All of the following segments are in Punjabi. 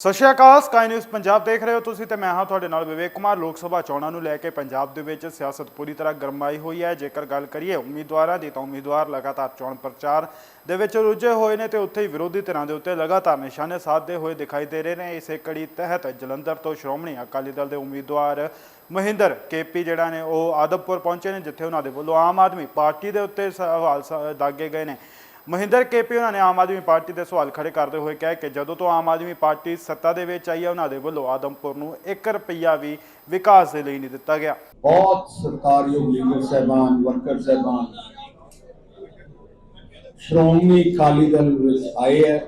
ਸਤਿ ਸ਼੍ਰੀ ਅਕਾਲ ਸਕਾਈ ਨਿਊਜ਼ ਪੰਜਾਬ ਦੇਖ ਰਹੇ ਹੋ ਤੁਸੀਂ ਤੇ ਮੈਂ ਹਾਂ ਤੁਹਾਡੇ ਨਾਲ ਵਿਵੇਕ ਕੁਮਾਰ। ਲੋਕ ਸਭਾ ਚੋਣਾਂ ਨੂੰ ਲੈ ਕੇ ਪੰਜਾਬ ਦੇ ਵਿੱਚ ਸਿਆਸਤ ਪੂਰੀ ਤਰ੍ਹਾਂ ਗਰਮਾਈ ਹੋਈ ਹੈ। ਜੇਕਰ ਗੱਲ ਕਰੀਏ ਉਮੀਦਵਾਰਾਂ ਦੀ ਤਾਂ ਉਮੀਦਵਾਰ ਲਗਾਤਾਰ ਚੋਣ ਪ੍ਰਚਾਰ ਦੇ ਵਿੱਚ ਰੁੱਝੇ ਹੋਏ ਨੇ ਤੇ ਉੱਥੇ ਹੀ ਵਿਰੋਧੀ ਧਿਰਾਂ ਦੇ ਉੱਤੇ ਲਗਾਤਾਰ ਨਿਸ਼ਾਨੇ ਸਾਧਦੇ ਹੋਏ ਦਿਖਾਈ ਦੇ ਰਹੇ ਨੇ। ਇਸੇ ਕੜੀ ਤਹਿਤ ਜਲੰਧਰ ਤੋਂ ਸ਼੍ਰੋਮਣੀ ਅਕਾਲੀ ਦਲ ਦੇ ਉਮੀਦਵਾਰ ਮਹਿੰਦਰ ਕੇਪੀ ਜਿਹੜਾ ਨੇ ਉਹ ਆਦਮਪੁਰ ਪਹੁੰਚੇ ਨੇ, ਜਿੱਥੇ ਉਹਨਾਂ ਦੇ ਵੱਲੋਂ ਆਮ ਆਦਮੀ ਪਾਰਟੀ ਦੇ ਉੱਤੇ ਸਵਾਲ ਸ- ਦਾਗੇ ਗਏ ਨੇ। ਮਹਿੰਦਰ ਕੇਪੀ ਉਹਨਾਂ ਨੇ ਆਮ ਆਦਮੀ ਪਾਰਟੀ ਦੇ ਸਵਾਲ ਖੜੇ ਕਰਦੇ ਹੋਏ ਕਿਹਾ ਕਿ ਜਦੋਂ ਤੋਂ ਆਮ ਆਦਮੀ ਪਾਰਟੀ ਸੱਤਾ ਦੇ ਵਿੱਚ ਆਈ ਹੈ ਉਹਨਾਂ ਦੇ ਵੱਲੋਂ ਆਦਮਪੁਰ ਨੂੰ 1 ਰੁਪਿਆ ਵੀ ਵਿਕਾਸ ਦੇ ਲਈ ਨਹੀਂ ਦਿੱਤਾ ਗਿਆ। ਬਹੁਤ ਸਤਿਕਾਰਯੋਗ ਲੀਡਰ ਸਾਹਿਬਾਨ, ਵਰਕਰ ਸਾਹਿਬਾਨ, ਸ਼੍ਰੋਮਣੀ ਅਕਾਲੀ ਦਲ ਵਿੱਚ ਆਏ ਹੈ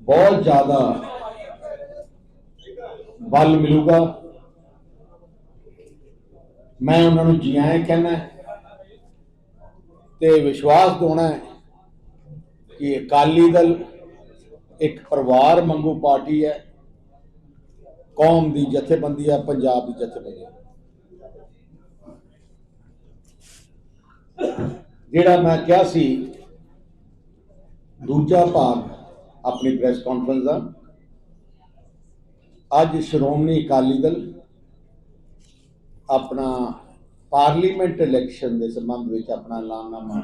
ਬਹੁਤ ਜ਼ਿਆਦਾ ਬਲ ਮਿਲੂਗਾ। ਮੈਂ ਉਹਨਾਂ ਨੂੰ ਜੀ ਆਇਆਂ ਕਹਿਣਾ ਤੇ ਵਿਸ਼ਵਾਸ ਦਿਵਾਉਣਾ ਹੈ ਕਿ ਅਕਾਲੀ ਦਲ ਇੱਕ ਪਰਿਵਾਰ ਮੰਗੂ ਪਾਰਟੀ ਹੈ। ਕੌਮ ਦੀ ਜਥੇਬੰਦੀ ਹੈ ਪੰਜਾਬ ਦੀ ਜਥੇਬੰਦੀ ਹੈ ਜਿਹੜਾ ਮੈਂ ਕਿਹਾ ਸੀ, ਦੂਜਾ ਭਾਗ ਆਪਣੀ ਪ੍ਰੈਸ ਕਾਨਫਰੰਸ ਦਾ। ਅੱਜ ਸ਼੍ਰੋਮਣੀ ਅਕਾਲੀ ਦਲ ਆਪਣਾ ਪਾਰਲੀਮੈਂਟ ਇਲੈਕਸ਼ਨ ਦੇ ਸੰਬੰਧ ਵਿੱਚ ਆਪਣਾ ਐਲਾਨਨਾਮਾ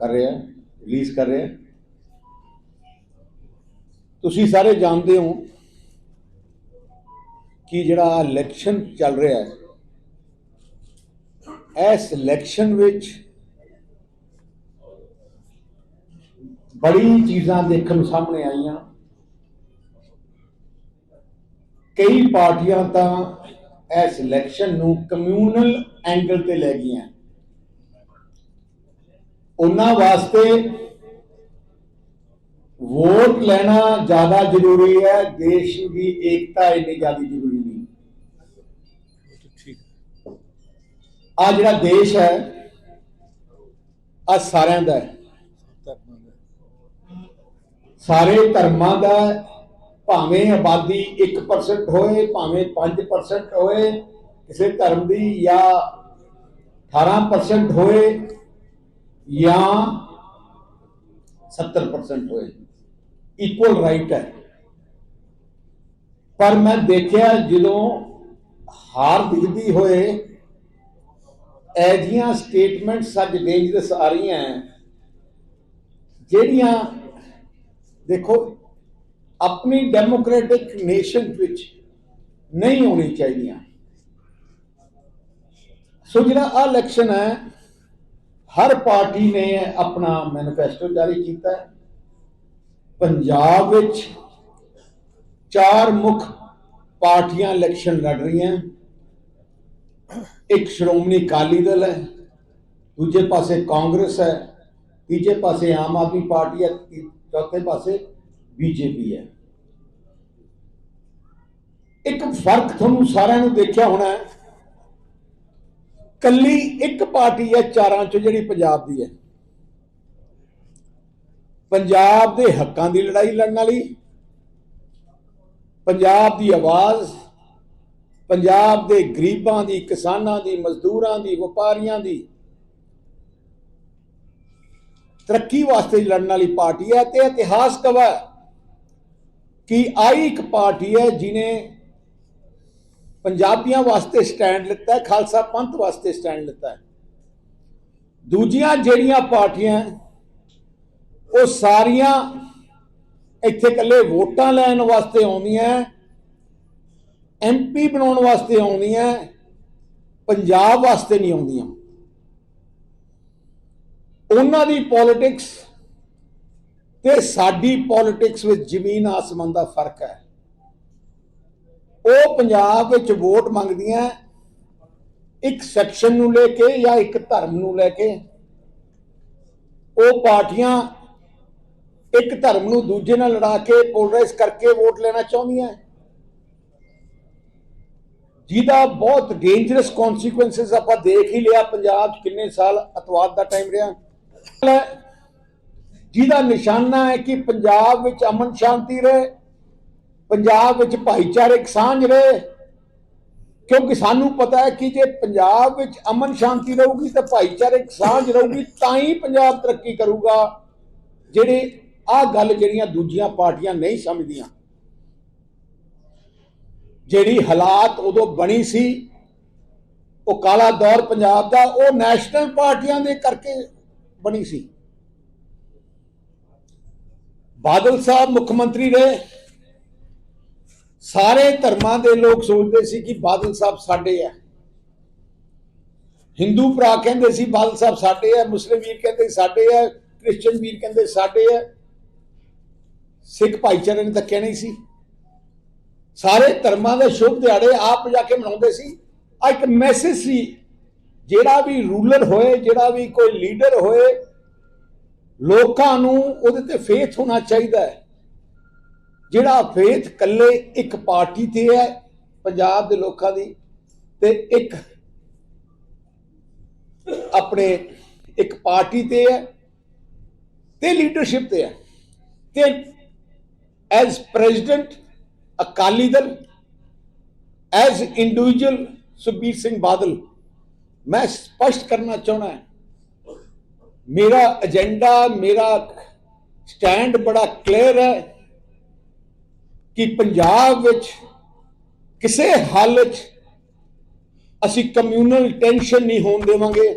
ਕਰ ਰਿਹਾ, ਰਿਲੀਜ਼ ਕਰ ਰਿਹਾ। ਤੁਸੀਂ ਸਾਰੇ ਜਾਣਦੇ ਹੋ ਕਿ ਜਿਹੜਾ ਇਲੈਕਸ਼ਨ ਚੱਲ ਰਿਹਾ ਹੈ, ਇਸ ਇਲੈਕਸ਼ਨ ਵਿੱਚ ਬੜੀ ਚੀਜ਼ਾਂ ਦੇਖਣ ਸਾਹਮਣੇ ਆਈਆਂ। ਕਈ ਪਾਰਟੀਆਂ ਤਾਂ ਇਸ ਇਲੈਕਸ਼ਨ ਨੂੰ ਕਮਿਊਨਲ ਐਂਗਲ ਤੇ ਲੈ ਗਈਆਂ। ਉਹਨਾਂ ਵਾਸਤੇ ਵੋਟ ਲੈਣਾ ਜ਼ਿਆਦਾ ਜ਼ਰੂਰੀ ਹੈ ਦੇਸ਼ ਦੀ ਏਕਤਾ ਇੰਨੀ ਜ਼ਿਆਦਾ ਜ਼ਰੂਰੀ ਨਹੀਂ। ਆ ਜਿਹੜਾ ਦੇਸ਼ ਹੈ ਆ ਸਾਰਿਆਂ ਦਾ ਹੈ। ਸਾਰੇ ਧਰਮਾਂ ਦਾ। ਭਾਵੇਂ ਆਬਾਦੀ 1% ਹੋਏ, ਭਾਵੇਂ 5% ਹੋਏ, ਕਿਸੇ ਧਰਮ ਦੀ ਜਾਂ 18% ਹੋਏ ਜਾਂ 70% ਹੋਏ। ਇਕੁਅਲ ਰਾਈਟ ਹੈ। ਪਰ ਮੈਂ ਦੇਖਿਆ ਜਦੋਂ ਹਾਰ ਦਿਖਦੀ ਹੋਏ ਐਜੀਆਂ ਸਟੇਟਮੈਂਟਸ ਅੱਜ ਡੇਂਜਰਸ ਆ ਰਹੀਆਂ ਜਿਹੜੀਆਂ ਦੇਖੋ ਆਪਣੀ ਡੈਮੋਕ੍ਰੈਟਿਕ ਨੇਸ਼ਨ ਵਿੱਚ ਨਹੀਂ ਹੋਣੀ ਚਾਹੀਦੀਆਂ। ਸੋ ਜਿਹੜਾ ਆ ਇਲੈਕਸ਼ਨ ਹੈ, ਹਰ ਪਾਰਟੀ ਨੇ ਆਪਣਾ ਮੈਨੀਫੈਸਟੋ ਜਾਰੀ ਕੀਤਾ ਹੈ। ਪੰਜਾਬ ਵਿੱਚ ਚਾਰ ਮੁੱਖ ਪਾਰਟੀਆਂ ਇਲੈਕਸ਼ਨ ਲੜ ਰਹੀਆਂ ਇੱਕ ਸ਼੍ਰੋਮਣੀ ਅਕਾਲੀ ਦਲ ਹੈ, ਦੂਜੇ ਪਾਸੇ ਕਾਂਗਰਸ ਹੈ, ਤੀਜੇ ਪਾਸੇ ਆਮ ਆਦਮੀ ਪਾਰਟੀ ਹੈ, ਚੌਥੇ ਪਾਸੇ ਬੀਜੇਪੀ ਹੈ। ਇੱਕ ਫ਼ਰਕ ਤੁਹਾਨੂੰ ਸਾਰਿਆਂ ਨੂੰ ਦੇਖਿਆ ਹੋਣਾ ਹੈ। ਕੱਲੀ ਇੱਕ ਪਾਰਟੀ ਹੈ, ਚਾਰਾਂ ਚੋਂ ਜਿਹੜੀ ਪੰਜਾਬ ਦੀ ਹੈ। ਪੰਜਾਬ ਦੇ ਹੱਕਾਂ ਦੀ ਲੜਾਈ ਲੜਨ ਵਾਲੀ, ਪੰਜਾਬ ਦੀ ਆਵਾਜ਼, ਪੰਜਾਬ ਦੇ ਗਰੀਬਾਂ ਦੀ, ਕਿਸਾਨਾਂ ਦੀ, ਮਜ਼ਦੂਰਾਂ ਦੀ, ਵਪਾਰੀਆਂ ਦੀ, ਤਰੱਕੀ ਵਾਸਤੇ ਲੜਨ ਵਾਲੀ ਪਾਰਟੀ ਹੈ ਤੇ ਇਤਿਹਾਸ ਕਵਾ ਕਿ ਆਈ ਇੱਕ ਪਾਰਟੀ ਹੈ ਜਿਨੇ ਪੰਜਾਬੀਆਂ ਵਾਸਤੇ ਸਟੈਂਡ ਲਿੱਤਾ ਹੈ, ਖਾਲਸਾ ਪੰਥ ਵਾਸਤੇ ਸਟੈਂਡ ਲਿੱਤਾ ਹੈ। ਦੂਜੀਆਂ ਜਿਹੜੀਆਂ ਪਾਰਟੀਆਂ ਉਹ ਸਾਰੀਆਂ ਇੱਥੇ ਇਕੱਲੇ ਵੋਟਾਂ ਲੈਣ ਵਾਸਤੇ ਆਉਂਦੀਆਂ ਐਮਪੀ ਬਣਾਉਣ ਵਾਸਤੇ ਆਉਂਦੀਆਂ ਪੰਜਾਬ ਵਾਸਤੇ ਨਹੀਂ ਆਉਂਦੀਆਂ। ਉਹਨਾਂ ਦੀ ਪੋਲਿਟਿਕਸ ਤੇ ਸਾਡੀ ਪੋਲਿਟਿਕਸ ਵਿੱਚ ਜ਼ਮੀਨ ਆਸਮਾਨ ਦਾ ਫ਼ਰਕ ਹੈ। ਉਹ ਪੰਜਾਬ ਵਿੱਚ ਵੋਟ ਮੰਗਦੀਆਂ ਇੱਕ ਸੈਕਸ਼ਨ ਨੂੰ ਲੈ ਕੇ ਜਾਂ ਇੱਕ ਧਰਮ ਨੂੰ ਲੈ ਕੇ। ਉਹ ਪਾਰਟੀਆਂ ਇੱਕ ਧਰਮ ਨੂੰ ਦੂਜੇ ਨਾਲ ਲੜਾ ਕੇ ਪੋਲਰਾਈਜ਼ ਕਰਕੇ ਵੋਟ ਲੈਣਾ ਚਾਹੁੰਦੀਆਂ। ਜਿਹਦਾ ਬਹੁਤ ਡੇਂਜਰਸ ਕਨਸੀਕੁਐਂਸਸ ਆਪਾਂ ਦੇਖ ਹੀ ਲਿਆ ਪੰਜਾਬ 'ਚ ਕਿੰਨੇ ਸਾਲ ਅਤਵਾਦ ਦਾ ਟਾਈਮ ਰਿਹਾ। ਜਿਹਦਾ ਨਿਸ਼ਾਨਾ ਹੈ ਕਿ ਪੰਜਾਬ ਵਿੱਚ ਅਮਨ ਸ਼ਾਂਤੀ ਰਹੇ, ਪੰਜਾਬ ਵਿੱਚ ਭਾਈਚਾਰਕ ਸਾਂਝ ਰਹੇ, ਕਿਉਂਕਿ ਸਾਨੂੰ ਪਤਾ ਹੈ ਕਿ ਜੇ ਪੰਜਾਬ ਵਿੱਚ ਅਮਨ ਸ਼ਾਂਤੀ ਰਹੂਗੀ ਤਾਂ ਭਾਈਚਾਰਕ ਸਾਂਝ ਰਹੂਗੀ ਤਾਂ ਹੀ ਪੰਜਾਬ ਤਰੱਕੀ ਕਰੂਗਾ। ਜਿਹੜੇ ਆਹ ਗੱਲ ਜਿਹੜੀਆਂ ਦੂਜੀਆਂ ਪਾਰਟੀਆਂ ਨਹੀਂ ਸਮਝਦੀਆਂ, ਜਿਹੜੀ ਹਾਲਾਤ ਉਦੋਂ ਬਣੀ ਸੀ, ਉਹ ਕਾਲਾ ਦੌਰ ਪੰਜਾਬ ਦਾ, ਉਹ ਨੈਸ਼ਨਲ ਪਾਰਟੀਆਂ ਦੇ ਕਰਕੇ ਬਣੀ ਸੀ। ਬਾਦਲ ਸਾਹਿਬ ਮੁੱਖ ਮੰਤਰੀ ਰਹੇ। ਸਾਰੇ ਧਰਮਾਂ ਦੇ ਲੋਕ ਸੋਚਦੇ ਸੀ ਕਿ ਬਾਦਲ ਸਾਹਿਬ ਸਾਡੇ ਆ। ਹਿੰਦੂ ਭਰਾ ਕਹਿੰਦੇ ਸੀ ਬਾਦਲ ਸਾਹਿਬ ਸਾਡੇ ਆ, ਮੁਸਲਿਮ ਵੀਰ ਕਹਿੰਦੇ ਸਾਡੇ ਆ ਕ੍ਰਿਸਚੀਅਨ ਵੀਰ ਕਹਿੰਦੇ ਸਾਡੇ ਆ। ਸਿੱਖ ਭਾਈਚਾਰੇ ਨੇ ਤਾਂ ਕਹਿਣਾ ਹੀ ਸੀ। ਸਾਰੇ ਧਰਮਾਂ ਦੇ ਸ਼ੁਭ ਦਿਹਾੜੇ ਆਪ ਜਾ ਕੇ ਮਨਾਉਂਦੇ ਸੀ। ਆ ਇੱਕ ਮੈਸੇਜ ਸੀ, ਜਿਹੜਾ ਵੀ ਰੂਲਰ ਹੋਏ, ਜਿਹੜਾ ਵੀ ਕੋਈ ਲੀਡਰ ਹੋਏ ਲੋਕਾਂ ਨੂੰ ਉਹਦੇ ਤੇ ਫੇਥ ਹੋਣਾ ਚਾਹੀਦਾ ਹੈ। ਜਿਹੜਾ ਫੇਥ ਕੱਲੇ ਇੱਕ ਪਾਰਟੀ ਤੇ ਹੈ, ਪੰਜਾਬ ਦੇ ਲੋਕਾਂ ਦੀ, ਤੇ ਇੱਕ ਆਪਣੇ ਇੱਕ ਪਾਰਟੀ ਤੇ ਹੈ, ਤੇ ਲੀਡਰਸ਼ਿਪ ਤੇ ਹੈ। ਤੇ as president Akali Dal as individual Sukhbir Singh Badal, ਮੈਂ ਸਪਸ਼ਟ ਕਰਨਾ ਚਾਹਣਾ ਹੈ ਮੇਰਾ ਏਜੰਡਾ ਮੇਰਾ ਸਟੈਂਡ ਬੜਾ ਕਲੀਅਰ ਹੈ ਕਿ ਪੰਜਾਬ ਵਿੱਚ ਕਿਸੇ ਹਾਲਤ 'ਚ ਅਸੀਂ ਕਮਿਊਨਲ ਟੈਨਸ਼ਨ ਨਹੀਂ ਹੋਣ ਦੇਵਾਂਗੇ।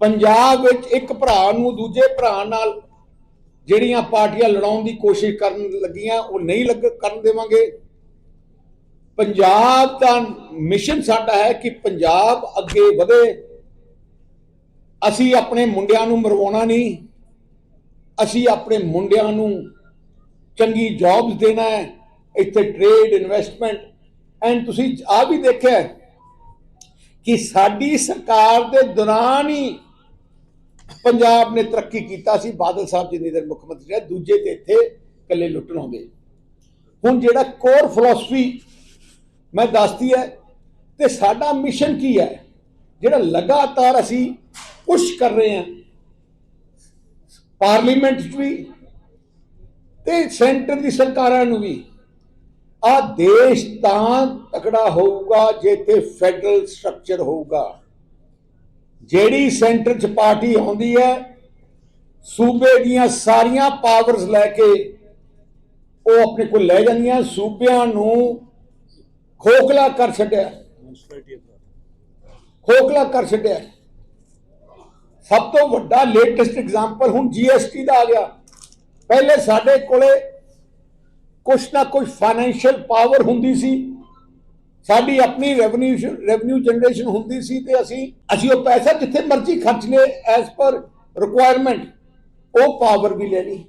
ਪੰਜਾਬ ਵਿੱਚ ਇੱਕ ਭਰਾ ਨੂੰ ਦੂਜੇ ਭਰਾ ਨਾਲ ਜਿਹੜੀਆਂ ਪਾਰਟੀਆਂ ਲੜਾਉਣ ਦੀ ਕੋਸ਼ਿਸ਼ ਕਰਨ ਲੱਗੀਆਂ, ਉਹ ਨਹੀਂ ਲੱਗ ਕਰਨ ਦੇਵਾਂਗੇ। ਪੰਜਾਬ ਦਾ ਮਿਸ਼ਨ ਸਾਡਾ ਹੈ ਕਿ ਪੰਜਾਬ ਅੱਗੇ ਵਧੇ। ਅਸੀਂ ਆਪਣੇ ਮੁੰਡਿਆਂ ਨੂੰ ਮਰਵਾਉਣਾ ਨਹੀਂ। ਅਸੀਂ ਆਪਣੇ ਮੁੰਡਿਆਂ ਨੂੰ ਚੰਗੀ ਜੌਬਸ ਦੇਣਾ ਹੈ। ਇੱਥੇ ਟ੍ਰੇਡ ਇਨਵੈਸਟਮੈਂਟ ਐਂਡ ਤੁਸੀਂ ਆ ਵੀ ਦੇਖਿਆ ਕਿ ਸਾਡੀ ਸਰਕਾਰ ਦੇ ਦੌਰਾਨ ਹੀ ਪੰਜਾਬ ਨੇ ਤਰੱਕੀ ਕੀਤਾ ਸੀ। ਬਾਦਲ ਸਾਹਿਬ ਜਿੰਨੀ ਦੇਰ ਮੁੱਖ ਮੰਤਰੀ ਰਹੇ, ਦੂਜੇ ਤੇ ਇੱਥੇ ਇਕੱਲੇ ਲੁੱਟਣ ਆਉਂਦੇ। ਹੁਣ ਜਿਹੜਾ ਕੋਰ ਫਿਲਾਸਫੀ ਮੈਂ ਦੱਸਦੀ ਹੈ, ਤੇ ਸਾਡਾ ਮਿਸ਼ਨ ਕੀ ਹੈ? ਜਿਹੜਾ ਲਗਾਤਾਰ ਅਸੀਂ ਪੁਸ਼ ਕਰ ਰਹੇ ਹਾਂ ਪਾਰਲੀਮੈਂਟ 'ਚ ਵੀ ਤੇ ਸੈਂਟਰ ਦੀ ਸਰਕਾਰਾਂ ਨੂੰ ਵੀ। ਆ ਦੇਸ਼ ਤਾਂ ਤਕੜਾ ਹੋਊਗਾ ਜੇ ਤੇ ਫੈਡਰਲ ਸਟਰਕਚਰ ਹੋਊਗਾ। ਜਿਹੜੀ ਸੈਂਟਰ 'ਚ ਪਾਰਟੀ ਆਉਂਦੀ ਹੈ, ਸੂਬੇ ਦੀਆਂ ਸਾਰੀਆਂ ਪਾਵਰਸ ਲੈ ਕੇ ਉਹ ਆਪਣੇ ਕੋਲ ਲੈ ਜਾਂਦੀਆਂ, ਸੂਬਿਆਂ ਨੂੰ ਖੋਖਲਾ ਕਰ ਛੱਡਿਆ। ਖੋਖਲਾ ਕਰ ਛੱਡਿਆ। ਸਭ ਤੋਂ ਵੱਡਾ ਲੇਟੈਸਟ ਐਗਜ਼ਾਮਪਲ ਹੁਣ ਜੀਐਸਟੀ ਦਾ ਆ ਗਿਆ। ਪਹਿਲੇ ਸਾਡੇ ਕੋਲੇ ਕੁਛ ਨਾ ਕੁਛ ਫਾਈਨੈਂਸ਼ੀਅਲ ਪਾਵਰ ਹੁੰਦੀ ਸੀ। ਸਾਡੀ ਆਪਣੀ ਰੈਵਨਿਊ ਰੈਵਨਿਊ ਜਨਰੇਸ਼ਨ ਹੁੰਦੀ ਸੀ ਤੇ ਅਸੀਂ ਅਸੀਂ ਉਹ ਪੈਸਾ ਜਿੱਥੇ ਮਰਜ਼ੀ ਖਰਚ ਲਏ ਐਸ ਪਰ ਰਿਕੁਆਇਰਮੈਂਟ ਉਹ ਪਾਵਰ ਵੀ ਲੈ ਲਈ